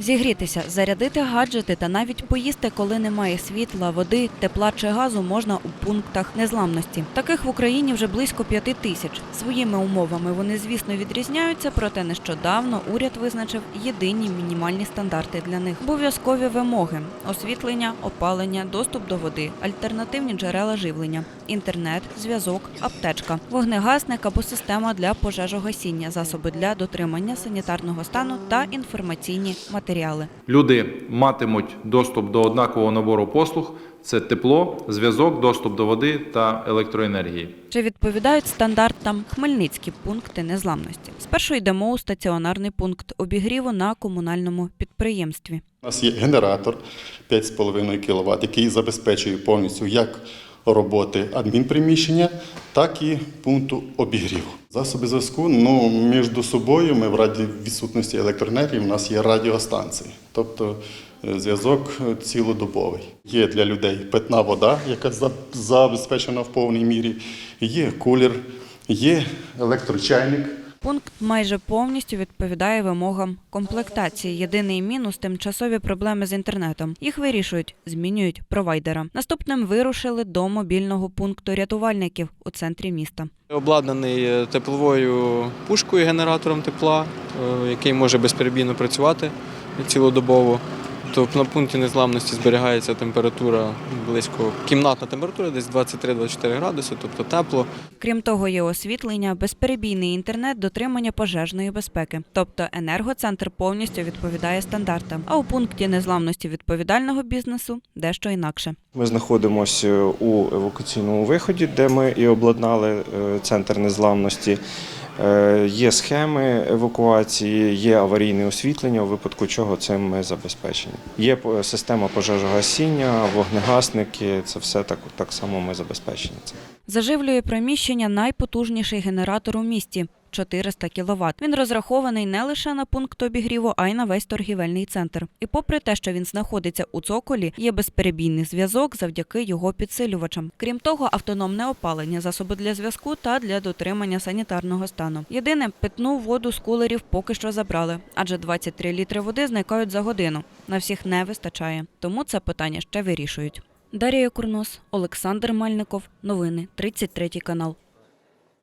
Зігрітися, зарядити гаджети та навіть поїсти, коли немає світла, води, тепла чи газу, можна у пунктах незламності. Таких в Україні вже близько п'яти тисяч. Своїми умовами вони, звісно, відрізняються, проте нещодавно уряд визначив єдині мінімальні стандарти для них. Обов'язкові вимоги: освітлення, опалення, доступ до води, альтернативні джерела живлення, інтернет, зв'язок, аптечка, вогнегасник або система для пожежогасіння, засоби для дотримання санітарного стану та інформаційні матеріали. Люди матимуть доступ до однакового набору послуг: це тепло, зв'язок, доступ до води та електроенергії. Чи відповідають стандартам хмельницькі пункти незламності? Спершу йдемо у стаціонарний пункт обігріву на комунальному підприємстві. У нас є генератор 5,5 кВт, який забезпечує повністю як роботи адмінприміщення, так і пункту обігріву. Засоби зв'язку ну, між собою ми в раді відсутності електроенергії, у нас є радіостанції, тобто е, зв'язок е, цілодобовий. Є для людей питна вода, яка забезпечена в повній мірі, є кулер, є електрочайник. Пункт майже повністю відповідає вимогам комплектації. Єдиний мінус тимчасові проблеми з інтернетом. Їх вирішують, змінюють провайдера. Наступним вирушили до мобільного пункту рятувальників у центрі міста. Обладнаний е, тепловою пушкою, генератором тепла, е, який може безперебійно працювати цілодобово. Тобто на пункті незламності зберігається температура близько кімнатна температура, десь 23-24 градуси, тобто тепло. Крім того, є освітлення, безперебійний інтернет, дотримання пожежної безпеки. Тобто енергоцентр повністю відповідає стандартам. А у пункті незламності відповідального бізнесу дещо інакше. Ми знаходимося у евакуаційному виході, де ми і обладнали е, центр незламності. Е, Є схеми евакуації, є аварійне освітлення, у випадку чого цим ми забезпечені. Є система пожежогасіння, вогнегасники, це все так, так само ми забезпечені. Заживлює приміщення найпотужніший генератор у місті 400 кВт. Він розрахований не лише на пункт обігріву, а й на весь торгівельний центр. І попри те, що він знаходиться у цоколі, є безперебійний зв'язок завдяки його підсилювачам. Крім того, автономне опалення, засоби для зв'язку та для дотримання санітарного стану. Єдине, питну воду з кулерів поки що забрали, адже 23 літри води зникають за годину. На всіх не вистачає, тому це питання ще вирішують. Дарія Курнос, Олександр Мальников. Новини 33 канал.